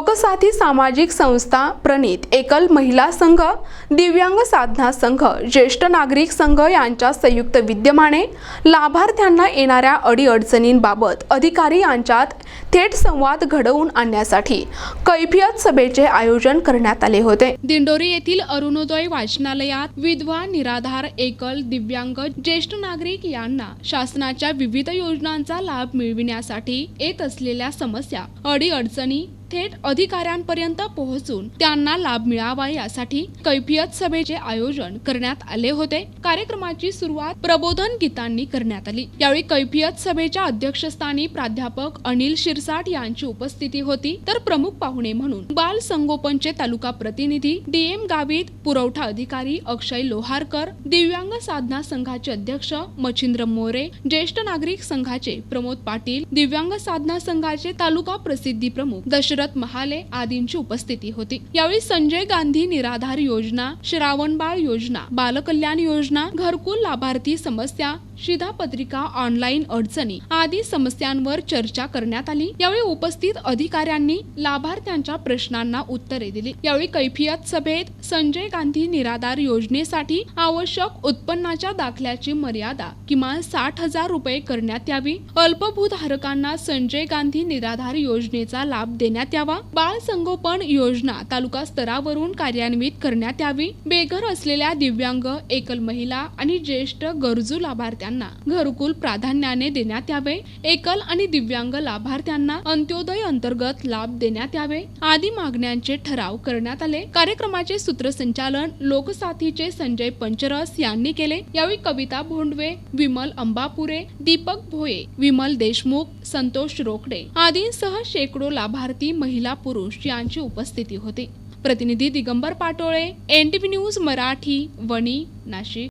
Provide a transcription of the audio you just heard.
लोकसाथी सामाजिक संस्था प्रणित एकल महिला संघ दिव्यांग साधना संघ ज्येष्ठ नागरिक संघ यांच्या संयुक्त विद्यमाने लाभार्थ्यांना येणाऱ्या अडीअडचणींबाबत अधिकारी यांच्यात थेट संवाद घडवून आणण्यासाठी कैफियत सभेचे आयोजन करण्यात आले होते. दिंडोरी येथील अरुणोदय वाचनालयात विधवा निराधार एकल दिव्यांग ज्येष्ठ नागरिक यांना शासनाच्या विविध योजनांचा लाभ मिळविण्यासाठी येत असलेल्या समस्या अडीअडचणी थेट अधिकाऱ्यांपर्यंत पोहोचून त्यांना लाभ मिळावा यासाठी कैफियत सभेचे आयोजन करण्यात आले होते. कार्यक्रमाची सुरुवात प्रबोधन गीतांनी करण्यात आली. यावेळी कैफियत सभेच्या अध्यक्षस्थानी प्राध्यापक अनिल शिरसाट यांची उपस्थिती होती. तर प्रमुख पाहुणे म्हणून बाल संगोपनचे तालुका प्रतिनिधी डीएम गावित पुरवठा अधिकारी अक्षय लोहारकर दिव्यांग साधना संघाचे अध्यक्ष मच्छिंद्र मोरे ज्येष्ठ नागरिक संघाचे प्रमोद पाटील दिव्यांग साधना संघाचे तालुका प्रसिद्धी प्रमुख दशरथ महाले आदींची उपस्थिती होती. यावेळी संजय गांधी निराधार योजना श्रावणबाळ योजना बालकल्याण योजना घरकुल लाभार्थी समस्या शिधापत्रिका ऑनलाईन अडचणी आदी समस्यांवर चर्चा करण्यात आली. यावेळी उपस्थित अधिकाऱ्यांनी लाभार्थ्यांच्या प्रश्नांना उत्तरे दिली. यावेळी कैफियत सभेत संजय गांधी निराधार योजनेसाठी आवश्यक उत्पन्नाच्या दाखल्याची मर्यादा किमान साठ हजार रुपये करण्यात यावी. अल्पभूधारकांना संजय गांधी निराधार योजनेचा लाभ देण्यात यावा. बाळ संगोपन योजना तालुका स्तरावरून कार्यान्वित करण्यात यावी. बेघर असलेल्या दिव्यांग एकल महिला आणि ज्येष्ठ गरजू लाभार्थ्या लाभार्थ्यांना घरकुल प्राधान्याने देण्यात यावे. एकल आणि दिव्यांग लाभार्थ्यांना अंत्योदय अंतर्गत लाभ देण्यात यावे. आदी मागण्यांचे ठराव करण्यात आले. कार्यक्रमाचे सूत्रसंचालन लोकसाथीचे संजय पंचरस यांनी केले. यावेळी कविता भोंडवे विमल अंबापुरे दीपक भोये विमल देशमुख संतोष रोकडे आदींसह शेकडो लाभार्थी महिला पुरुष यांची उपस्थिती होती. प्रतिनिधी दिगंबर पाटोळे एनटीव्ही न्यूज मराठी वणी नाशिक.